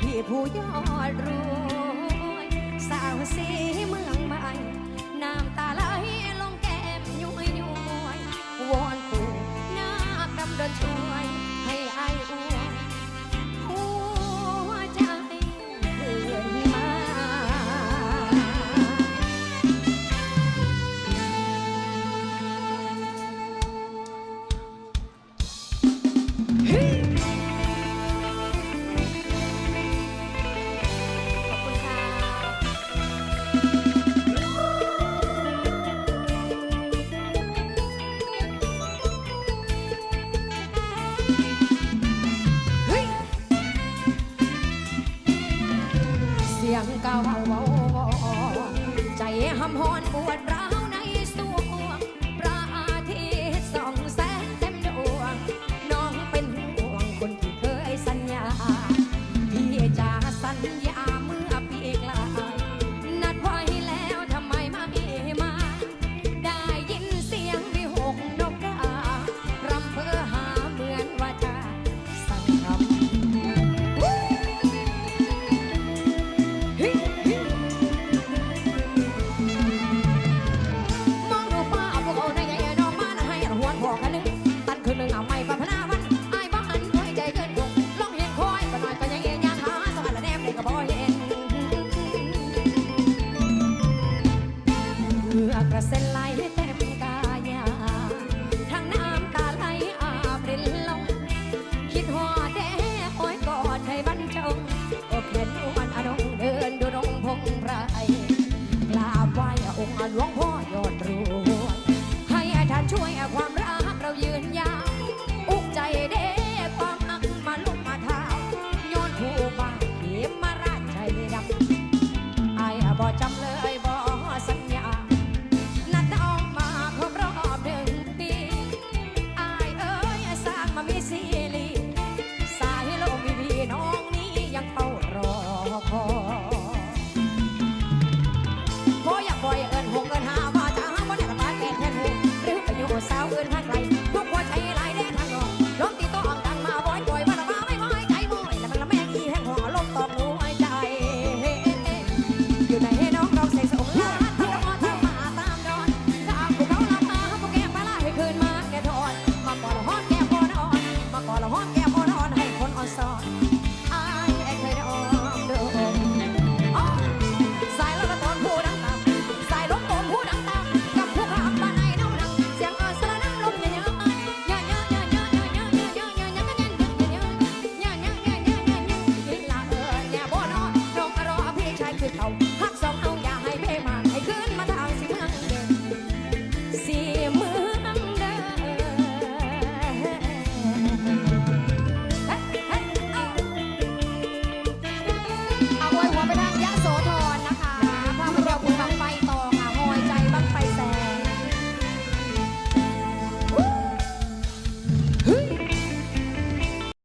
พี่ผู้ยอดรวยสาวสีเมืองใหม่ ใจห้ำหอนปวดร เป็ลาต็นกายทั้งน้ำตาไหลอาบรินลง คิดหอดแด่คอยกอดให้บรรจงอบเห็นวันอนเดินดูนงพงไพรกาบไหว้องค์หลวงพ่อยอด